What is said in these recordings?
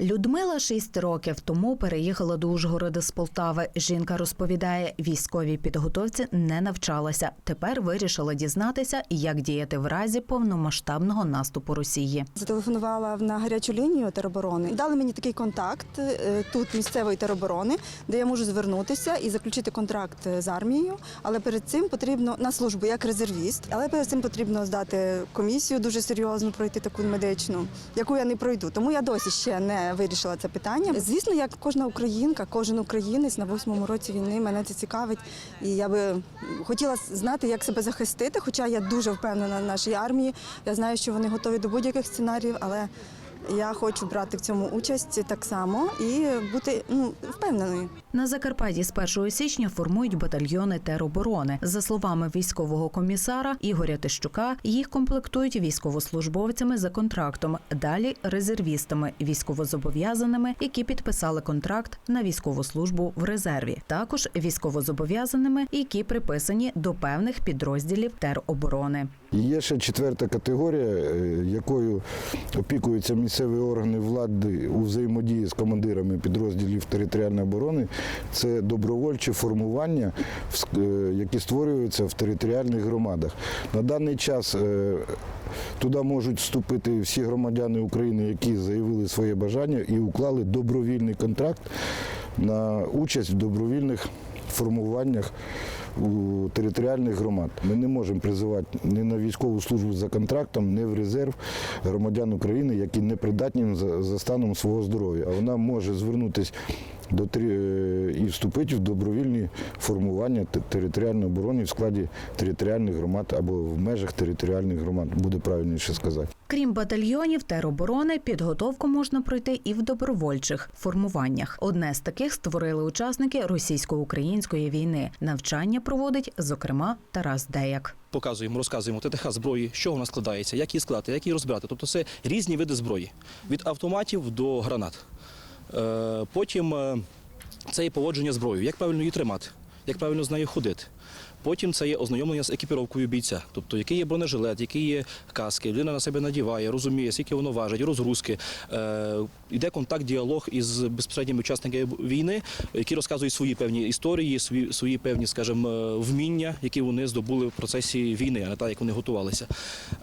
Людмила шість років тому переїхала до Ужгорода з Полтави. Жінка розповідає, військовій підготовці не навчалася. Тепер вирішила дізнатися, як діяти в разі повномасштабного наступу Росії. Зателефонувала на гарячу лінію тероборони. Дали мені такий контакт е, тут місцевої тероборони, де я можу звернутися і заключити контракт з армією. Але перед цим потрібно на службу як резервіст. Але перед цим потрібно здати комісію дуже серйозно пройти таку медичну, яку я не пройду. Тому я досі ще не вирішила це питання. Звісно, як кожна українка, кожен українець на восьмому році війни мене це цікавить. І я би хотіла знати, як себе захистити. Хоча я дуже впевнена в нашій армії. Я знаю, що вони готові до будь-яких сценаріїв, але я хочу брати в цьому участь так само і бути ну, впевненою. На Закарпатті з 1 січня формують батальйони тероборони. За словами військового комісара Ігоря Тищука, їх комплектують військовослужбовцями за контрактом, далі резервістами, військовозобов'язаними, які підписали контракт на військову службу в резерві. Також військовозобов'язаними, які приписані до певних підрозділів тероборони. Є ще четверта категорія, е, якою опікуються місцеві органи влади у взаємодії з командирами підрозділів територіальної оборони. Це добровольчі формування, е, які створюються в територіальних громадах. На даний час е, туди можуть вступити всі громадяни України, які заявили своє бажання і уклали добровільний контракт на участь в добровільних формуваннях у територіальних громад. Ми не можемо призивати ні на військову службу за контрактом, ні в резерв громадян України, які не придатні за, станом свого здоров'я. А вона може звернутися до е, і вступити в добровільні формування територіальної оборони в складі територіальних громад або в межах територіальних громад, буде правильніше сказати. Крім батальйонів тероборони, підготовку можна пройти і в добровольчих формуваннях. Одне з таких створили учасники російсько-української війни. Навчання проводить, зокрема, Тарас Деяк. Показуємо, розказуємо ТТХ зброї, що вона складається, як її складати, як її розбирати. Тобто це різні види зброї від автоматів до гранат. Е, Потім е, це і поводження зброєю, як правильно її тримати, як правильно з нею ходити. Потім це є ознайомлення з екіпіровкою бійця, тобто який є бронежилет, які є каски, людина на себе надіває, розуміє, скільки воно важить, розгрузки. Е, йде контакт, діалог із безпосередніми учасниками війни, які розказують свої певні історії, свої, свої певні, скажімо, е, вміння, які вони здобули в процесі війни, а не так, як вони готувалися.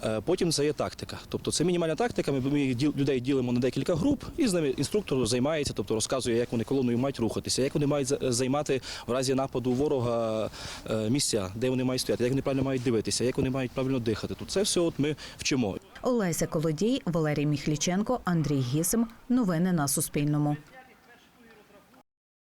Е, потім це є тактика. Тобто це мінімальна тактика. Ми, ми людей ділимо на декілька груп, і з ними інструктор займається, тобто розказує, як вони колоною мають рухатися, як вони мають займати в разі нападу ворога е, місця, де вони мають стояти, як вони правильно мають дивитися, як вони мають правильно дихати. Тут це все от ми вчимо. Олеся Колодій, Валерій Міхліченко, Андрій Гісим. Новини на Суспільному.